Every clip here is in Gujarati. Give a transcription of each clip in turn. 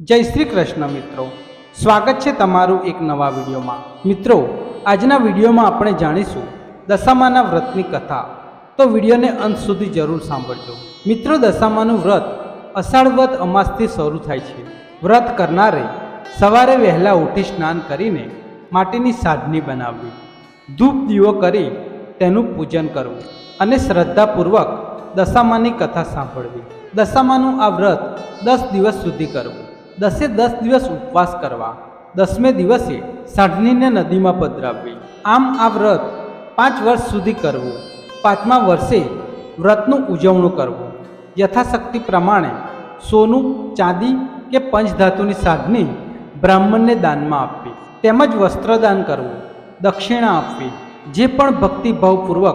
જય શ્રી કૃષ્ણ મિત્રો. સ્વાગત છે તમારું એક નવા વિડીયોમાં. મિત્રો, આજના વિડીયોમાં આપણે જાણીશું દશામાના વ્રતની કથા. તો વિડીયોને અંત સુધી જરૂર સાંભળજો. મિત્રો, દશામાનું વ્રત અષાઢ વ્રત અમાસથી શરૂ થાય છે. વ્રત કરનારે સવારે વહેલા ઉઠી સ્નાન કરીને માટીની સાધની બનાવવી. ધૂપ દીવો કરી તેનું પૂજન કરવું અને શ્રદ્ધાપૂર્વક દશામાની કથા સાંભળવી. દશામાનું આ વ્રત દસ દિવસ સુધી કરવું. દસે દસ દિવસ ઉપવાસ કરવા. દસમે દિવસે સાઢનીને નદીમાં પધરાવવી. આમ આ વ્રત પાંચ વર્ષ સુધી કરવું. પાંચમા વર્ષે વ્રતનું ઉજવણું કરવું. યથાશક્તિ પ્રમાણે સોનું, ચાંદી કે પંચધાતુની સાધની બ્રાહ્મણને દાનમાં આપવી. તેમજ વસ્ત્રદાન કરવું. દક્ષિણા આપવી. જે પણ ભક્તિભાવપૂર્વક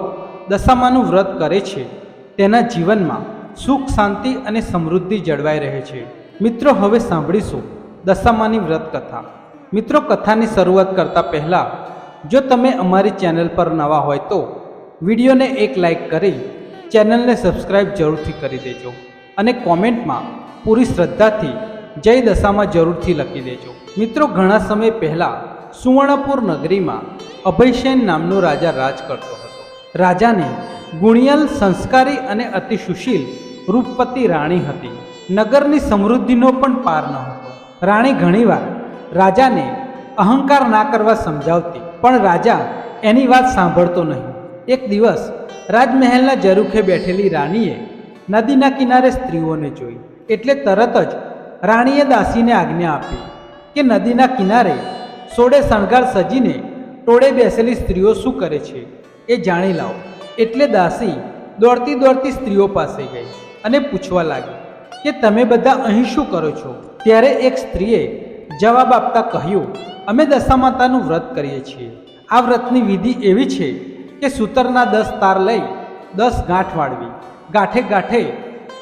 દશામાનું વ્રત કરે છે, તેના જીવનમાં સુખ, શાંતિ અને સમૃદ્ધિ જળવાઈ રહે છે. મિત્રો, હવે સાંભળીશું દશામાની વ્રત કથા મિત્રો, કથાની શરૂઆત કરતાં પહેલાં, જો તમે અમારી ચેનલ પર નવા હોય તો વિડીયોને એક લાઈક કરી ચેનલને સબસ્ક્રાઈબ જરૂરથી કરી દેજો અને કોમેન્ટમાં પૂરી શ્રદ્ધાથી જય દશામાં જરૂરથી લખી દેજો. મિત્રો, ઘણા સમય પહેલાં સુવર્ણપુર નગરીમાં અભયસેન નામનો રાજા રાજ કરતો હતો. રાજાને ગુણિયલ, સંસ્કારી અને અતિ સુશીલ રૂપપતિ રાણી હતી. નગરની સમૃદ્ધિનો પણ પાર ન હતો. રાણી ઘણીવાર રાજાને અહંકાર ના કરવા સમજાવતી, પણ રાજા એની વાત સાંભળતો નહીં. એક દિવસ રાજમહેલના જરૂખે બેઠેલી રાણીએ નદીના કિનારે સ્ત્રીઓને જોઈ, એટલે તરત જ રાણીએ દાસીને આજ્ઞા આપી કે નદીના કિનારે સોડે શણગાર સજીને ટોળે બેસેલી સ્ત્રીઓ શું કરે છે એ જાણી લાવો. એટલે દાસી દોડતી દોડતી સ્ત્રીઓ પાસે ગઈ અને પૂછવા લાગી કે તમે બધા અહીં શું કરો છો? ત્યારે એક સ્ત્રીએ જવાબ આપતા કહ્યું, અમે દશામાતાનું વ્રત કરીએ છીએ. આ વ્રતની વિધિ એવી છે કે સૂતરના દસ તાર લઈ દસ ગાંઠ વાળવી. ગાંઠે ગાંઠે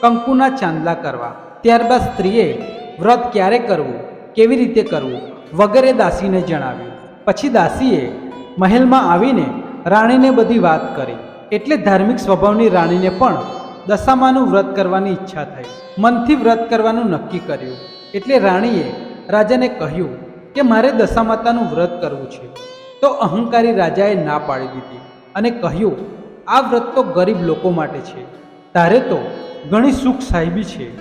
કંકુના ચાંદલા કરવા. ત્યારબાદ સ્ત્રીએ વ્રત ક્યારે કરવું? કેવી રીતે કરવું? વગેરે દાસીને જણાવ્યું. પછી દાસીએ મહેલમાં આવીને રાણીને બધી વાત કરી. એટલે ધાર્મિક સ્વભાવની રાણીને પણ દશામાનું વ્રત કરવાની ઈચ્છા થઈ. મનથી વ્રત કરવાનું નક્કી કર્યું. એટલે રાણીએ રાજાને કહ્યું કે, મારે દશામાતાનું વ્રત કરવું છે. તો અહંકારી રાજાએ ના પાડી દીધી અને કહ્યું, આ વ્રત તો ગરીબ લોકો માટે છે. તારે તો ઘણી સુખ સાહેબી છે.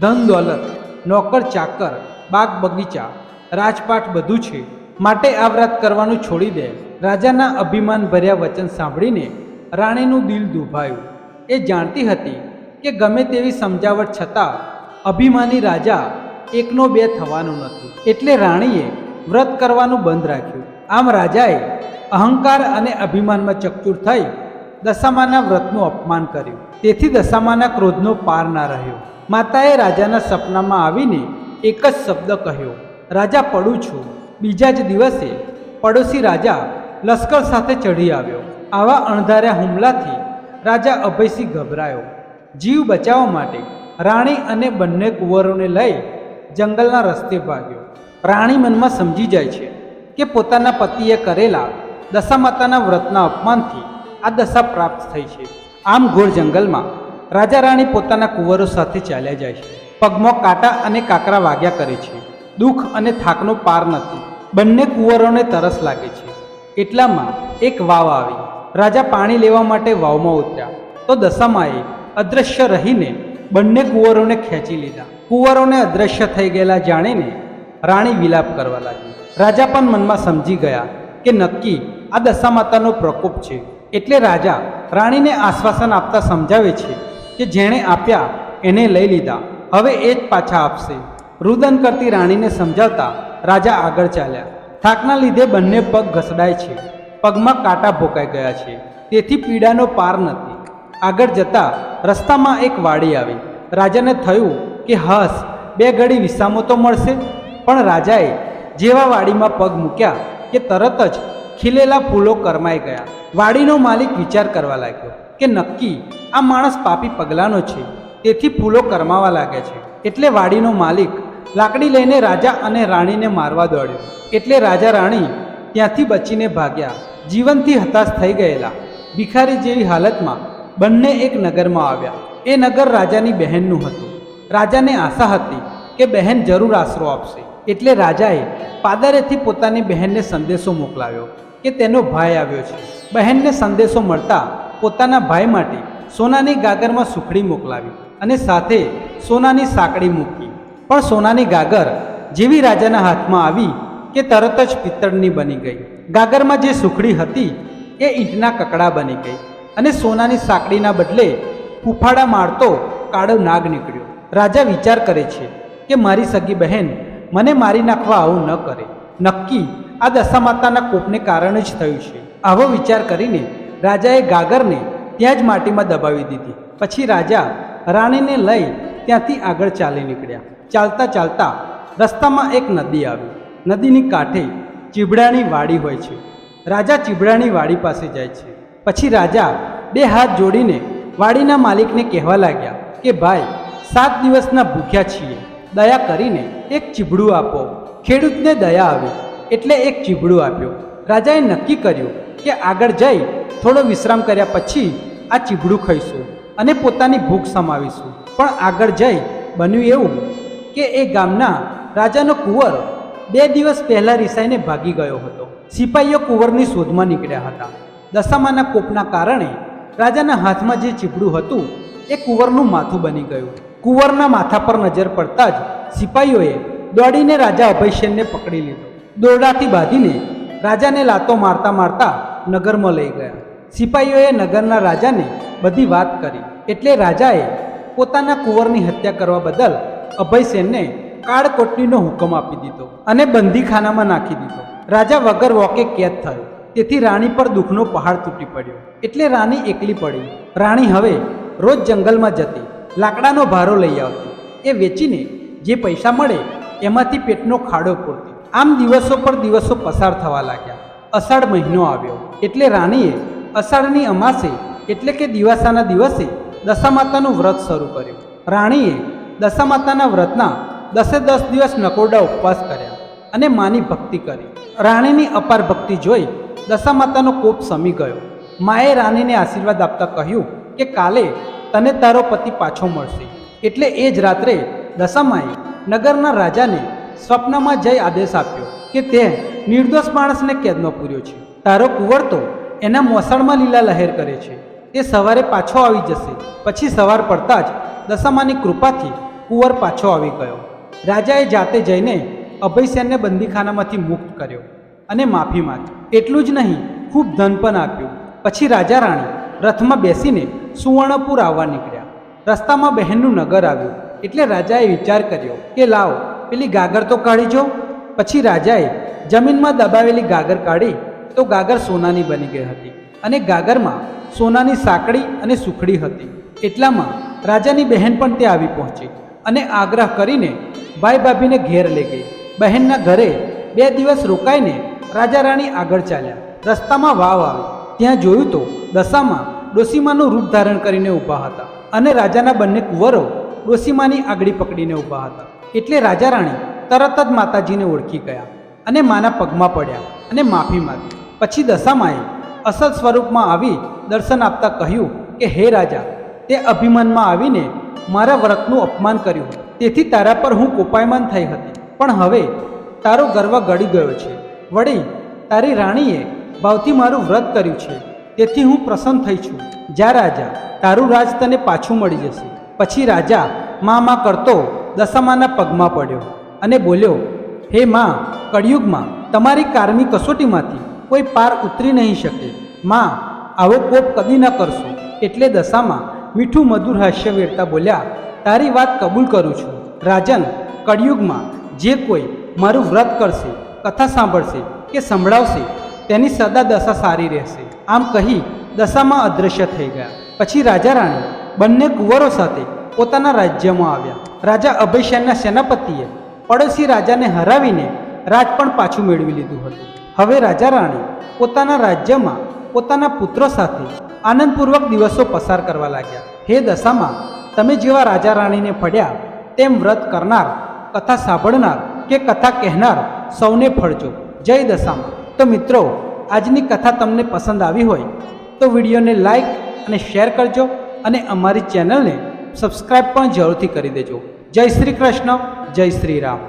ધન દોલત, નોકર ચાકર, બાગ બગીચા, રાજપાટ બધું છે. માટે આ વ્રત કરવાનું છોડી દે. રાજાના અભિમાન ભર્યા વચન સાંભળીને રાણીનું દિલ દુભાયું. એ જાણતી હતી કે ગમે તેવી સમજાવટ છતાં અભિમાની રાજા એકનો બે થવાનું નથી. એટલે રાણીએ વ્રત કરવાનું બંધ રાખ્યું. આમ રાજાએ અહંકાર અને અભિમાનમાં ચકચૂર થઈ દશામાના વ્રતનું અપમાન કર્યું. તેથી દશામાના ક્રોધનો પાર ના રહ્યો. માતાએ રાજાના સપનામાં આવીને એક જ શબ્દ કહ્યો, રાજા, પડું છું. બીજા જ દિવસે પડોશી રાજા લશ્કર સાથે ચઢી આવ્યો. આવા અણધાર્યા હુમલાથી રાજા અભયસિંહ ગભરાયો. જીવ બચાવવા માટે રાણી અને બંને કુંવરોને લઈ જંગલના રસ્તે ભાગ્યો. રાણી મનમાં સમજી જાય છે કે પોતાના પતિએ કરેલા દશામાતાના વ્રતના અપમાનથી આ દશા પ્રાપ્ત થઈ છે. આમ ઘોર જંગલમાં રાજા રાણી પોતાના કુંવરો સાથે ચાલ્યા જાય છે. પગમાં કાંટા અને કાકરા વાગ્યા કરે છે. દુઃખ અને થાકનો પાર નથી. બંને કુંવરોને તરસ લાગે છે. એટલામાં એક વાવ આવી. રાજા પાણી લેવા માટે વાવમાં ઉતર્યા. તો દશામાએ અદૃશ્ય રહીને બંને કુંવરોને ખેંચી લીધા. કુંવરોને અદૃશ્ય થઈ ગયેલા જાણીને રાણી વિલાપ કરવા લાગી. રાજા પણ મનમાં સમજી ગયા કે નક્કી આ દશા માતાનો પ્રકોપ છે. એટલે રાજા રાણીને આશ્વાસન આપતા સમજાવે છે કે જેણે આપ્યા એને લઈ લીધા. હવે એ જ પાછા આપશે. રુદન કરતી રાણીને સમજાવતા રાજા આગળ ચાલ્યા. થાકના લીધે બંને પગ ઘસડાય છે. પગમાં કાંટા ભોકાઈ ગયા છે. તેથી પીડાનો પાર નથી. આગળ જતા રસ્તામાં એક વાડી આવી. રાજાને થયું કે હસ, બે ઘડી વિસામો તો મળશે. પણ રાજાએ જેવા વાડીમાં પગ મૂક્યા કે તરત જ ખીલેલા ફૂલો કરમાઈ ગયા. વાડીનો માલિક વિચાર કરવા લાગ્યો કે નક્કી આ માણસ પાપી પગલાંનો છે. તેથી ફૂલો કરમાવા લાગે છે. એટલે વાડીનો માલિક લાકડી લઈને રાજા અને રાણીને મારવા દોડ્યો. એટલે રાજા રાણી ત્યાંથી બચીને ભાગ્યા. જીવનથી હતાશ થઈ ગયેલા. ભિખારી જેવી હાલતમાં બંને એક નગરમાં આવ્યા. એ નગર રાજાની બહેનનું હતું. રાજાને આશા હતી કે બહેન જરૂર આશરો આપશે. એટલે રાજાએ પાદરેથી પોતાની બહેનને સંદેશો મોકલાવ્યો કે તેનો ભાઈ આવ્યો છે. બહેનને સંદેશો મળતા પોતાના ભાઈ માટે સોનાની ગાગરમાં સુખડી મોકલાવી અને સાથે સોનાની સાંકળી મૂકી. પણ સોનાની ગાગર જેવી રાજાના હાથમાં આવી કે તરત જ પિત્તળની બની ગઈ. ગાગરમાં જે સુખડી હતી, એ ઈંટના કકડા બની ગઈ અને સોનાની સાંકળીના બદલે ફૂફાડા મારતો કાળો નાગ નીકળ્યો. રાજા વિચાર કરે છે કે મારી સગી બહેન મને મારી નાખવા આવું ન કરે. નક્કી આ દશા માતાના કોપને કારણે જ થયું છે. આવો વિચાર કરીને રાજાએ ગાગરને ત્યાં જ માટીમાં દબાવી દીધી. પછી રાજા રાણીને લઈ ત્યાંથી આગળ ચાલી નીકળ્યા. ચાલતા ચાલતા રસ્તામાં એક નદી આવી. નદીની કાંઠે ચીબડાની વાડી હોય છે. રાજા ચીબડાની વાડી પાસે જાય છે. પછી રાજા બે હાથ જોડીને વાડીના માલિકને કહેવા લાગ્યા કે, ભાઈ, સાત દિવસના ભૂખ્યા છીએ. દયા કરીને એક ચીબડું આપો. ખેડૂતને દયા આવી એટલે એક ચીબડું આપ્યો. રાજાએ નક્કી કર્યું કે આગળ જઈ થોડો વિશ્રામ કર્યા પછી આ ચીબડું ખાઈશું અને પોતાની ભૂખ સમાવીશું. પણ આગળ જઈ બન્યું એવું કે એ ગામના રાજાનો કુંવર બે દિવસ પહેલાં રિસાઈને ભાગી ગયો હતો. સિપાહીઓ કુંવરની શોધમાં નીકળ્યા હતા. દશામાના કોપના કારણે રાજાના હાથમાં જે ચીપડું હતું, એ કુંવરનું માથું બની ગયું. કુંવરના માથા પર નજર પડતા જ સિપાહીઓએ દોડીને રાજા અભયસેનને પકડી લીધો. દોરડાથી બાંધીને રાજાને લાતો મારતા મારતા નગરમાં લઈ ગયા. સિપાહીઓએ નગરના રાજાને બધી વાત કરી. એટલે રાજાએ પોતાના કુંવરની હત્યા કરવા બદલ અભયસેનને કાળકોટણીનો હુકમ આપી દીધો અને બંદીખાનામાં નાખી દીધો. રાજા વગર વોકે કેદ થયો. તેથી રાણી પર દુઃખનો પહાડ તૂટી પડ્યો. એટલે રાણી એકલી પડી. રાણી હવે રોજ જંગલમાં જતી, લાકડાનો ભારો લઈ આવતી. એ વેચીને જે પૈસા મળે, એમાંથી પેટનો ખાડો પૂરતી આમ દિવસો પર દિવસો પસાર થવા લાગ્યા. અષાઢ મહિનો આવ્યો. એટલે રાણીએ અષાઢની અમાસે, એટલે કે દિવાસાના દિવસે દશામાતાનું વ્રત શરૂ કર્યું. રાણીએ દશામાતાના વ્રતના દસે દસ દિવસ નકોરડા ઉપવાસ કર્યા અને માની ભક્તિ કરી. રાણીની અપાર ભક્તિ જોઈ દશા માતાનો કોપ સમી ગયો. માએ રાણીને આશીર્વાદ આપતા કહ્યું કે કાલે તને તારો પતિ પાછો મળશે. એટલે એ જ રાત્રે દશામાએ નગરના રાજાને સ્વપ્નમાં જઈ આદેશ આપ્યો કે તે નિર્દોષ માણસને કેદમાં પૂર્યો છે. તારો કુંવર તો એના મોસાળમાં લીલા લહેર કરે છે. તે સવારે પાછો આવી જશે. પછી સવાર પડતા જ દશામાની કૃપાથી કુંવર પાછો આવી ગયો. રાજાએ જાતે જઈને અભયસેનને બંદીખાનામાંથી મુક્ત કર્યો અને માફી માંગી. એટલું જ નહીં, ખૂબ ધન પણ આપ્યું. પછી રાજા રાણી રથમાં બેસીને સુવર્ણપુર આવવા નીકળ્યા. રસ્તામાં બહેનનું નગર આવ્યું. એટલે રાજાએ વિચાર કર્યો કે, લાવ, પેલી ગાગર તો કાઢી જો. પછી રાજાએ જમીનમાં દબાવેલી ગાગર કાઢી તો ગાગર સોનાની બની ગઈ હતી અને ગાગરમાં સોનાની સાંકડી અને સુખડી હતી. એટલામાં રાજાની બહેન પણ ત્યાં આવી પહોંચી. અને આગ્રહ કરીને ભાઈ ભાભીને ઘેર લઈ ગઈ. બહેનના ઘરે બે દિવસ રોકાઈને રાજા રાણી આગળ ચાલ્યા. રસ્તામાં વાવ આવી. ત્યાં જોયું તો દશામાં ડોસીમાનું રૂપ ધારણ કરીને ઊભા હતા અને રાજાના બંને કુંવરો ડોસીમાની આગળી પકડીને ઊભા હતા. એટલે રાજા રાણી તરત જ માતાજીને ઓળખી ગયા અને માના પગમાં પડ્યા અને માફી માગી. પછી દશામાએ અસલ સ્વરૂપમાં આવી દર્શન આપતા કહ્યું કે, હે રાજા, તે અભિમાનમાં આવીને મારા વ્રતનું અપમાન કર્યું. તેથી તારા પર હું કોપાયમાન થઈ હતી. પણ હવે તારો ગર્વ ગળી ગયો છે. વળી તારી રાણીએ ભાવથી મારું વ્રત કર્યું છે. તેથી હું પ્રસન્ન થઈ છું. જા રાજા, તારું રાજ તને પાછું મળી જશે. પછી રાજા મા મા કરતો દશામાના પગમાં પડ્યો અને બોલ્યો, હે માં, કળિયુગમાં તમારી કારમી કસોટીમાંથી કોઈ પાર ઉતરી નહીં શકે. માં, આવો કોપ કદી ન કરશો. એટલે દશામાં મીઠું મધુર હાસ્ય વેરતા બોલ્યા, તારી વાત કબૂલ કરું છું. રાજન, કળિયુગમાં જે કોઈ મારું વ્રત કરશે, કથા સાંભળશે કે સંભળાવશે, તેની સદા દશા સારી રહેશે. આમ કહી દશામાં અદૃશ્ય થઈ ગયા. પછી રાજા રાણી બંને કુંવરો સાથે પોતાના રાજ્યમાં આવ્યા. રાજા અભયસેનના સેનાપતિએ પડોશી રાજાને હરાવીને રાજ પણ પાછું મેળવી લીધું હતું. હવે રાજા રાણી પોતાના રાજ્યમાં પોતાના પુત્રો સાથે આનંદપૂર્વક દિવસો પસાર કરવા લાગ્યા. હે દશામાં, તમે જેવા રાજા રાણીને ફળ્યા તેમ વ્રત કરનાર, કથા સાંભળનાર કે કથા કહેનાર સૌને ફળજો. જય દશામાં. તો મિત્રો, આજની કથા તમને પસંદ આવી હોય, તો વિડીયોને લાઈક અને શેર કરજો અને અમારી ચેનલને સબસ્ક્રાઈબ પણ જરૂરથી કરી દેજો. જય શ્રી કૃષ્ણ, જય શ્રી રામ.